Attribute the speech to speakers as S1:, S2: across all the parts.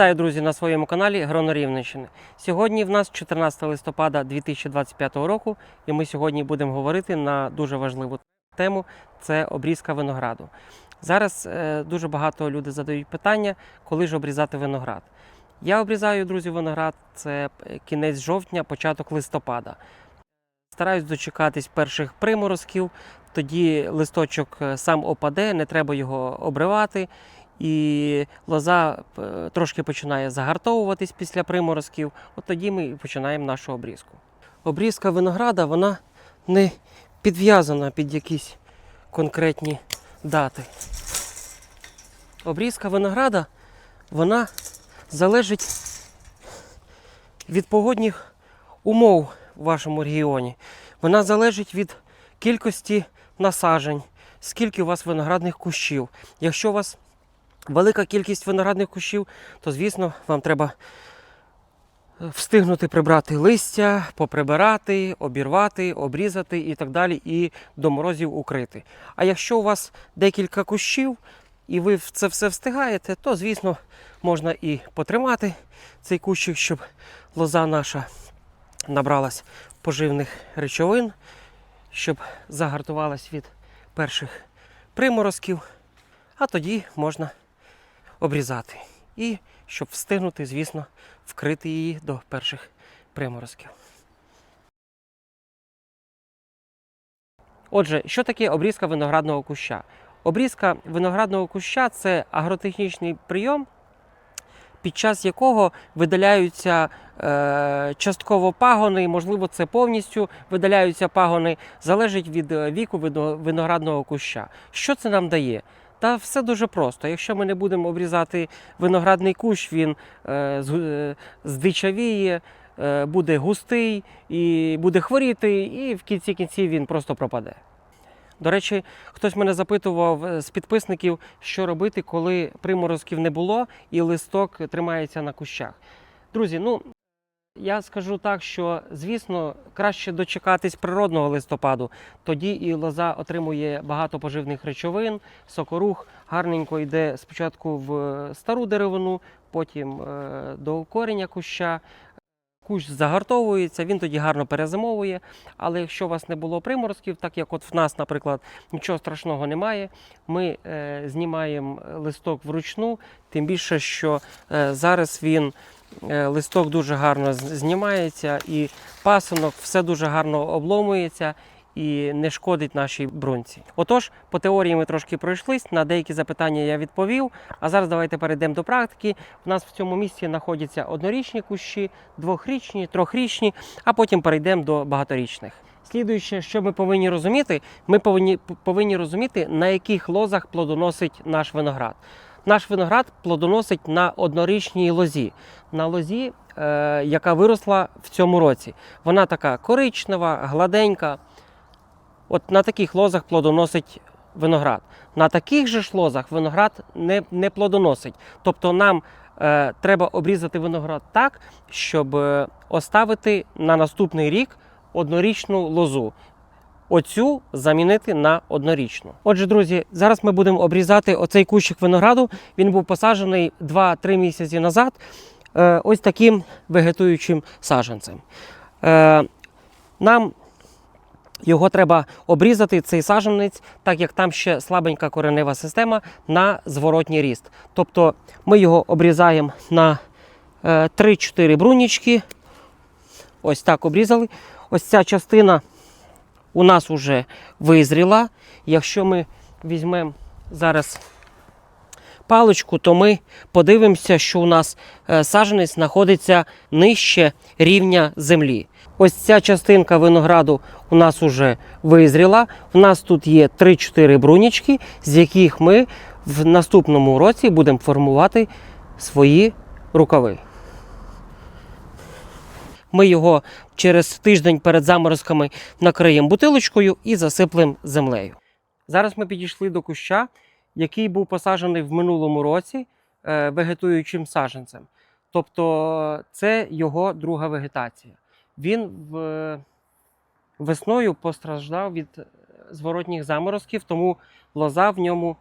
S1: Вітаю, друзі, на своєму каналі Гроно Рівненщини. Сьогодні в нас 14 листопада 2025 року, і ми сьогодні будемо говорити на дуже важливу тему це обрізка винограду. Зараз е, дуже багато людей задають питання, коли ж обрізати виноград. Я обрізаю, друзі, виноград це е, кінець жовтня, початок листопада. Стараюсь дочекатись перших приморозків, тоді листочок е, сам опаде, не треба його обривати. І лоза е, трошки починає загартовуватись після приморозків. От тоді ми починаємо нашу обрізку. Обрізка винограда вона не підв'язана під якісь конкретні дати. Обрізка винограда вона залежить від погодних умов в вашому регіоні. Вона залежить від кількості насаджень, скільки у вас виноградних кущів. Якщо у вас велика кількість виноградних кущів, то звісно вам треба встигнути прибрати листя, поприбирати, обірвати, обрізати і так далі, і до морозів укрити. А якщо у вас декілька кущів, і ви це все встигаєте, то звісно можна і потримати цей кущик, щоб лоза наша набралась поживних речовин, щоб загартувалась від перших приморозків, а тоді можна обрізати. І щоб встигнути, звісно, вкрити її до перших приморозків. Отже, що таке обрізка виноградного куща? Обрізка виноградного куща це агротехнічний прийом, під час якого видаляються е, частково пагони, можливо, це повністю видаляються пагони, залежить від е, віку виноградного куща. Що це нам дає? Та все дуже просто. Якщо ми не будемо обрізати виноградний кущ, він е, е, здичавіє, е, буде густий і буде хворіти, і в кінці кінців він просто пропаде. До речі, хтось мене запитував з підписників, що робити, коли приморозків не було і листок тримається на кущах. Друзі, ну я скажу так, що звісно краще дочекатись природного листопаду. Тоді і лоза отримує багато поживних речовин, сокорух гарненько йде спочатку в стару деревину, потім е, до коріння куща. Кущ загартовується, він тоді гарно перезимовує. Але якщо у вас не було приморозків, так як от в нас, наприклад, нічого страшного немає, ми е, знімаємо листок вручну, тим більше, що е, зараз він е, листок дуже гарно знімається, і пасунок все дуже гарно обломується. І не шкодить нашій брунці. Отож, по теорії ми трошки пройшлись. На деякі запитання я відповів. А зараз давайте перейдемо до практики. У нас в цьому місці знаходяться однорічні кущі, двохрічні, трьохрічні, а потім перейдемо до багаторічних. Слідуюче, що ми повинні розуміти, ми повинні, повинні розуміти, на яких лозах плодоносить наш виноград. Наш виноград плодоносить на однорічній лозі, на лозі, е, яка виросла в цьому році. Вона така коричнева, гладенька. От на таких лозах плодоносить виноград. На таких же ж лозах виноград не, не плодоносить. Тобто нам е, треба обрізати виноград так, щоб е, оставити на наступний рік однорічну лозу. Оцю замінити на однорічну. Отже, друзі, зараз ми будемо обрізати оцей кущик винограду. Він був посаджений 2-3 місяці назад. е, ось таким вегетуючим саджанцем. Е, нам його треба обрізати, цей саджанець, так як там ще слабенька коренева система на зворотній ріст. Тобто ми його обрізаємо на е, 3-4 брунічки. Ось так обрізали. Ось ця частина у нас вже визріла. Якщо ми візьмемо зараз паличку, то ми подивимося, що у нас е, саджанець знаходиться нижче рівня землі. Ось ця частинка винограду у нас вже визріла. У нас тут є 3-4 брунічки, з яких ми в наступному році будемо формувати свої рукави. Ми його через тиждень перед заморозками накриємо бутилочкою і засиплемо землею. Зараз ми підійшли до куща, який був посаджений в минулому році е, вегетуючим саджанцем. Тобто це його друга вегетація. Він в, весною постраждав від е, зворотніх заморозків, тому лоза в ньому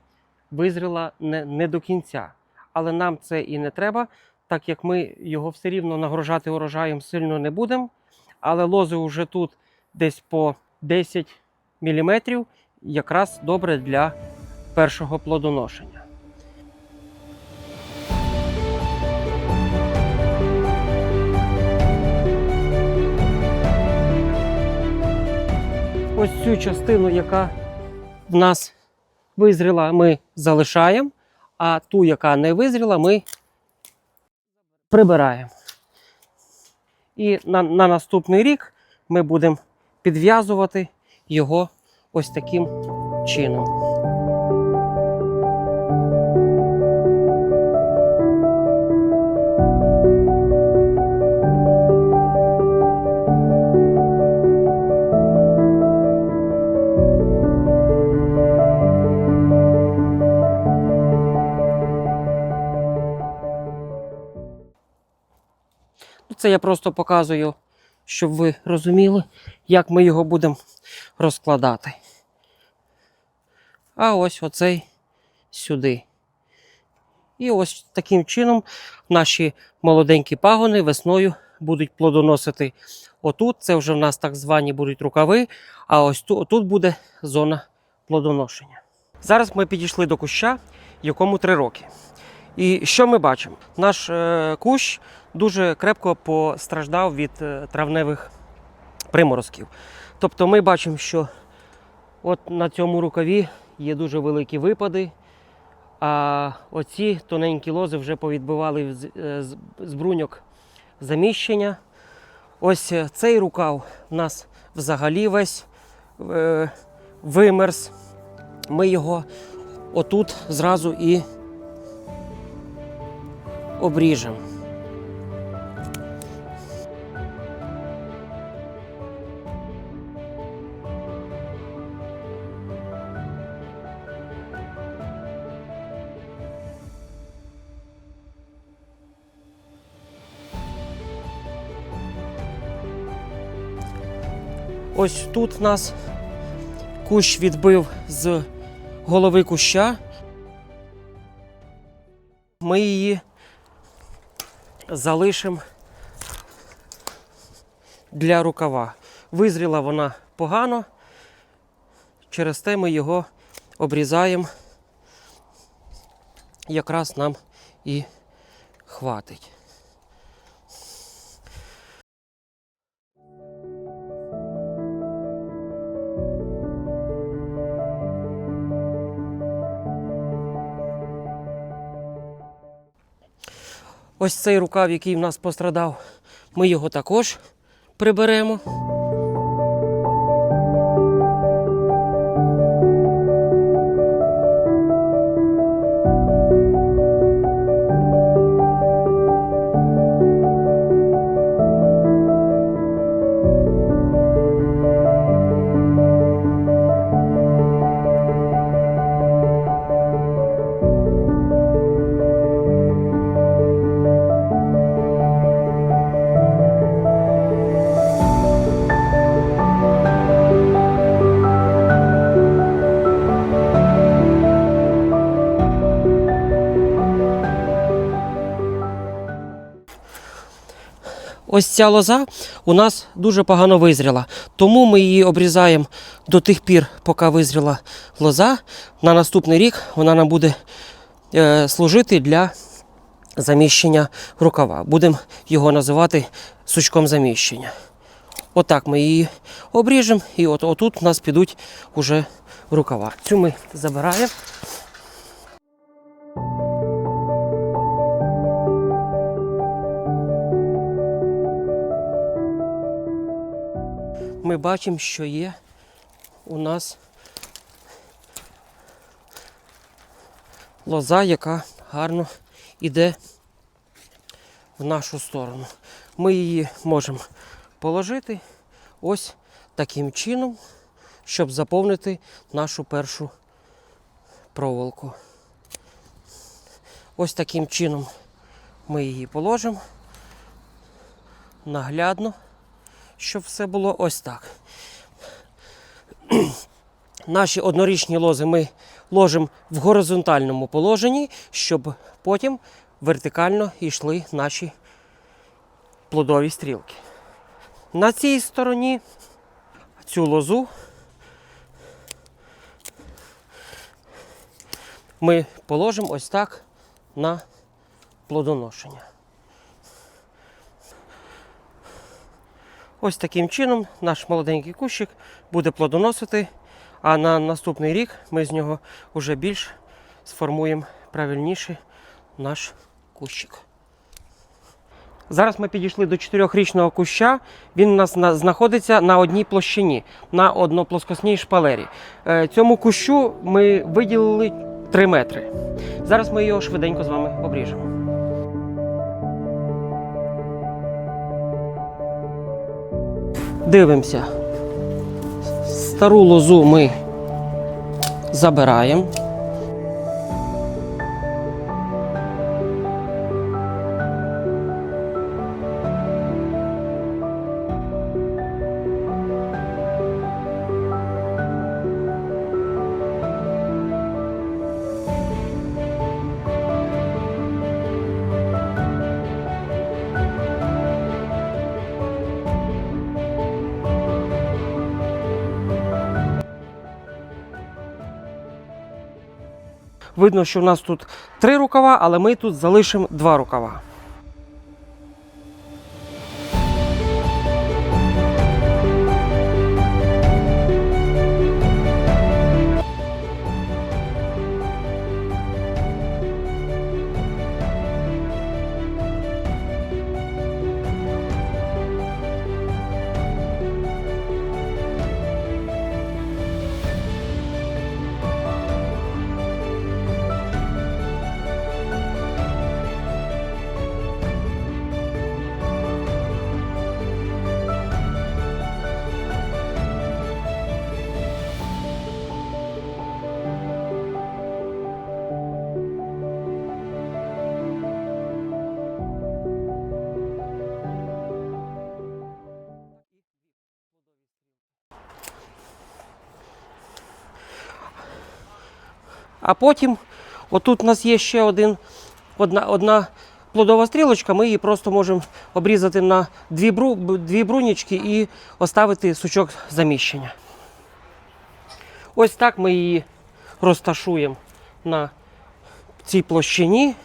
S1: визріла не, не до кінця. Але нам це і не треба, так як ми його все рівно нагружати урожаєм сильно не будемо. Але лози вже тут десь по 10 мм, якраз добре для першого плодоношення. Ось цю частину, яка в нас визріла, ми залишаємо, а ту, яка не визріла, ми прибираємо. І на, на наступний рік ми будемо підв'язувати його ось таким чином. Це я просто показую, щоб ви розуміли, як ми його будемо розкладати. А ось оцей сюди. І ось таким чином наші молоденькі пагони весною будуть плодоносити отут. Це вже в нас так звані будуть рукави, а ось тут, тут буде зона плодоношення. Зараз ми підійшли до куща, якому 3 роки. І що ми бачимо? Наш е, кущ дуже крепко постраждав від е, травневих приморозків. Тобто ми бачимо, що от на цьому рукаві є дуже великі випади, а оці тоненькі лози вже повідбивали з, е, бруньок заміщення. Ось е, цей рукав у нас взагалі весь е, вимерз. Ми його отут зразу і обріжемо. Ось тут нас кущ відбив з голови куща. Ми її залишимо для рукава. Визріла вона погано, через те ми його обрізаємо. Якраз нам і хватить. Ось цей рукав, який в нас пострадав, ми його також приберемо. Ось ця лоза у нас дуже погано визріла. Тому ми її обрізаємо до тих пір, поки визріла лоза. На наступний рік вона нам буде е, служити для заміщення рукава. Будемо його називати сучком заміщення. Отак ми її обріжемо, і от отут у нас підуть уже рукава. Цю ми забираємо. Бачимо, що є у нас лоза, яка гарно йде в нашу сторону. Ми її можемо положити ось таким чином, щоб заповнити нашу першу проволоку. Ось таким чином ми її положимо наглядно, щоб все було ось так. Наші однорічні лози ми ложимо в горизонтальному положенні, щоб потім вертикально йшли наші плодові стрілки. На цій стороні цю лозу ми положимо ось так на плодоношення. Ось таким чином наш молоденький кущик буде плодоносити, а на наступний рік ми з нього вже більш сформуємо правильніше наш кущик. Зараз ми підійшли до чотирьохрічного куща. Він у нас знаходиться на одній площині, на одноплоскосній шпалері. Е, Цьому кущу ми виділили 3 метри. Зараз ми його швиденько з вами обріжемо. Дивимося. Стару лозу ми забираємо. Видно, що в нас тут три рукава, але ми тут залишимо два рукава. А потім, отут у нас є ще один, одна, одна плодова стрілочка, ми її просто можемо обрізати на дві, бру, дві брунічки і оставити сучок заміщення. Ось так ми її розташуємо на цій площині.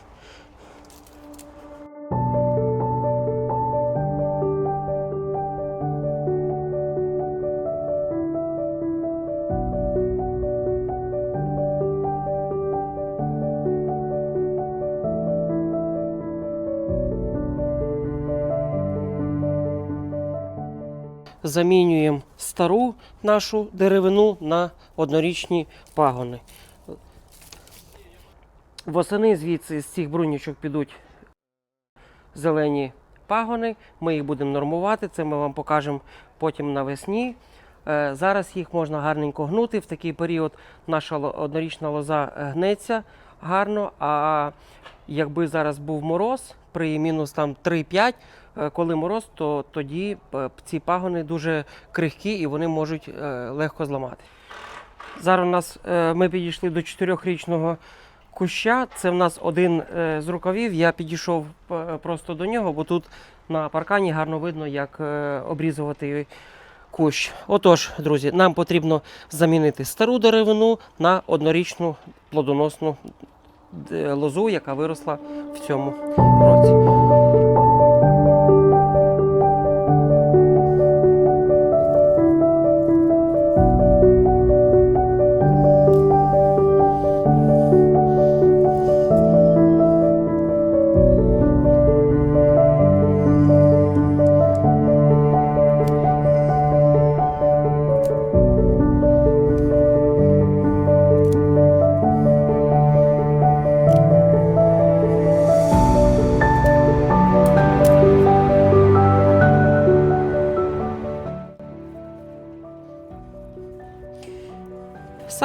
S1: Замінюємо стару нашу деревину на однорічні пагони. Восени звідси з цих брунічок підуть зелені пагони. Ми їх будемо нормувати. Це ми вам покажемо потім навесні. Е, Зараз їх можна гарненько гнути. В такий період наша однорічна лоза е, гнеться гарно. А якби зараз був мороз при мінус там 3-5, е, коли мороз, то тоді е, ці пагони дуже крихкі і вони можуть е, легко зламати. Зараз у нас е, ми підійшли до чотирьохрічного куща. Це в нас один е, з рукавів. Я підійшов е, просто до нього, бо тут на паркані гарно видно, як е, обрізувати кущ. Отож, друзі, нам потрібно замінити стару деревину на однорічну плодоносну лозу, яка виросла в цьому році.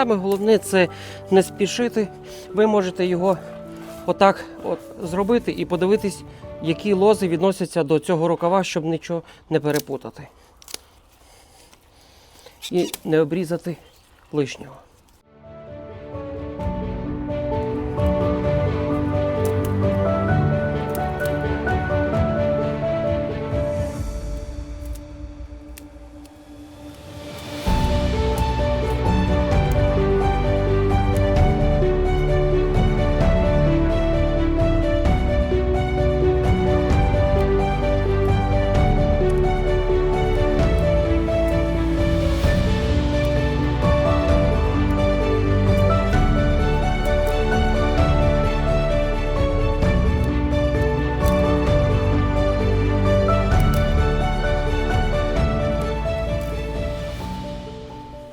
S1: Саме головне це не спішити. Ви можете його отак от зробити і подивитись, які лози відносяться до цього рукава, щоб нічого не перепутати. І не обрізати лишнього.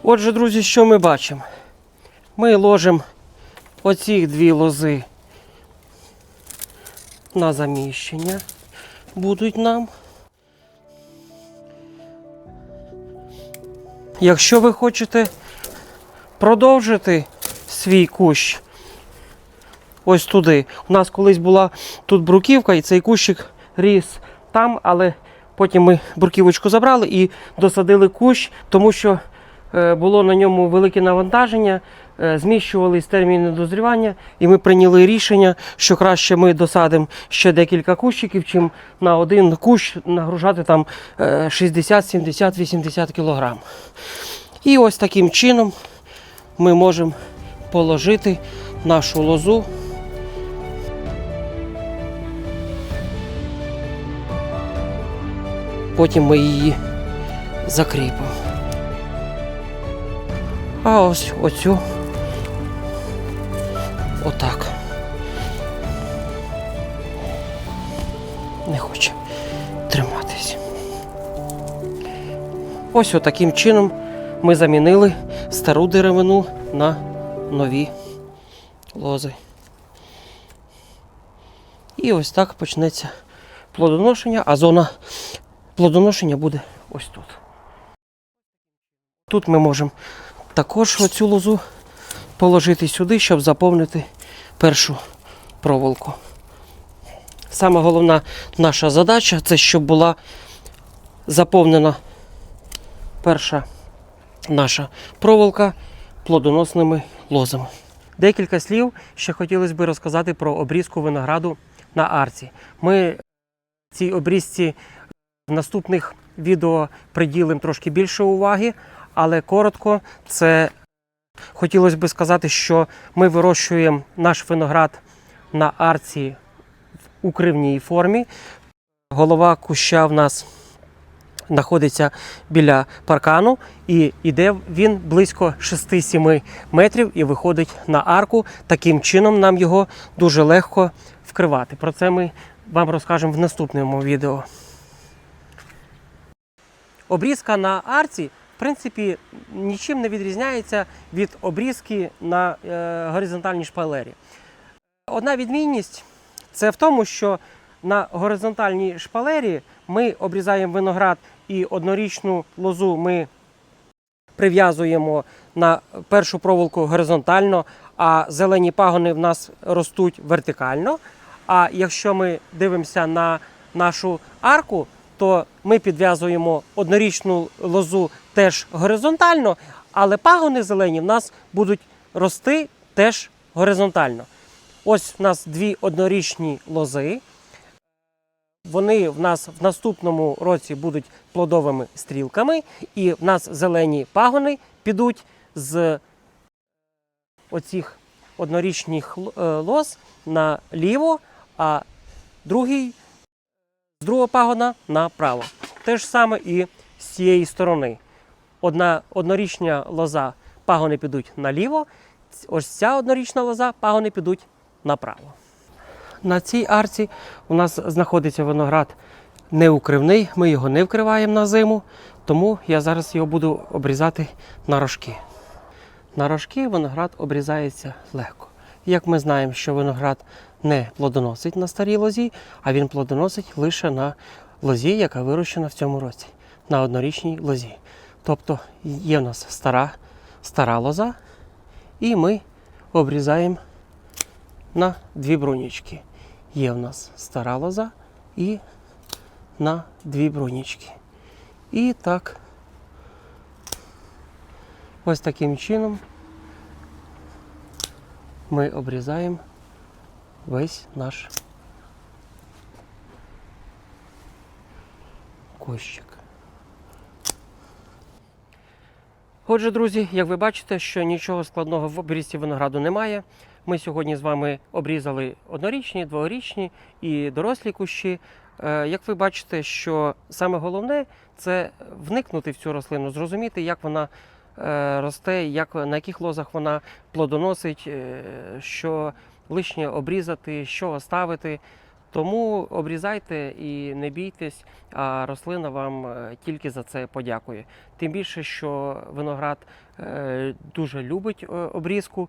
S1: Отже, друзі, що ми бачимо? Ми ложимо оці дві лози на заміщення. Будуть нам. Якщо ви хочете продовжити свій кущ ось туди. У нас колись була тут бруківка, і цей кущик ріс там, але потім ми бруківочку забрали і досадили кущ, тому що було на ньому велике навантаження, е, зміщувались терміни дозрівання, і ми прийняли рішення, що краще ми досадимо ще декілька кущиків, чим на один кущ нагружати там е, 60, 70, 80 кілограм. І ось таким чином ми можемо положити нашу лозу. Потім ми її закріпимо. А ось оцю отак. Не хоче триматись. Ось отаким чином ми замінили стару деревину на нові лози. І ось так почнеться плодоношення, а зона плодоношення буде ось тут. Тут ми можемо також оцю лозу положити сюди, щоб заповнити першу проволоку. Саме головна наша задача це щоб була заповнена перша наша проволока плодоносними лозами. Декілька слів ще хотілося б розказати про обрізку винограду на арці. Ми цій обрізці в наступних відео приділимо трошки більше уваги, але коротко це хотілося б сказати, що ми вирощуємо наш виноград на арці в укривній формі. Голова куща в нас знаходиться біля паркану, і йде він близько 6-7 метрів і виходить на арку. Таким чином нам його дуже легко вкривати. Про це ми вам розкажемо в наступному відео. Обрізка на арці, в принципі, нічим не відрізняється від обрізки на е, горизонтальній шпалері. Одна відмінність це в тому, що на горизонтальній шпалері ми обрізаємо виноград і однорічну лозу ми прив'язуємо на першу проволоку горизонтально, а зелені пагони в нас ростуть вертикально. А якщо ми дивимося на нашу арку, то ми підв'язуємо однорічну лозу теж горизонтально, але пагони зелені в нас будуть рости теж горизонтально. Ось в нас дві однорічні лози. Вони в нас в наступному році будуть плодовими стрілками, і в нас зелені пагони підуть з оцих однорічних е, лоз наліво, а другий з другого пагона направо. Те ж саме і з цієї сторони. Одна однорічна лоза пагони підуть наліво, ось ця однорічна лоза пагони підуть направо. На цій арці у нас знаходиться виноград неукривний, ми його не вкриваємо на зиму, тому я зараз його буду обрізати на рожки. На рожки виноград обрізається легко. Як ми знаємо, що виноград не плодоносить на старій лозі, а він плодоносить лише на лозі, яка вирощена в цьому році, на однорічній лозі. Тобто є в нас стара, стара лоза, і ми обрізаємо на дві брунічки. Є в нас стара лоза і на дві брунічки. І так, ось таким чином ми обрізаємо весь наш кущик. Отже, друзі, як ви бачите, що нічого складного в обрізці винограду немає. Ми сьогодні з вами обрізали однорічні, дворічні і дорослі кущі. Е, Як ви бачите, що саме головне це вникнути в цю рослину, зрозуміти, як вона е, росте, як, на яких лозах вона плодоносить, е, що лишнє обрізати, що оставити. Тому обрізайте і не бійтесь, а рослина вам е, тільки за це подякує. Тим більше, що виноград е, дуже любить е, обрізку.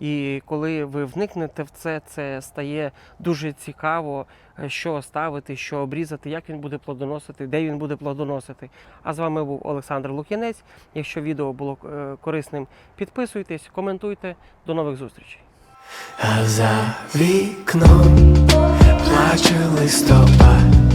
S1: І коли ви вникнете в це, це стає дуже цікаво, що ставити, що обрізати, як він буде плодоносити, де він буде плодоносити. А з вами був Олександр Лук'янець. Якщо відео було корисним, підписуйтесь, коментуйте. До нових зустрічей.
S2: А за вікном плаче листопад,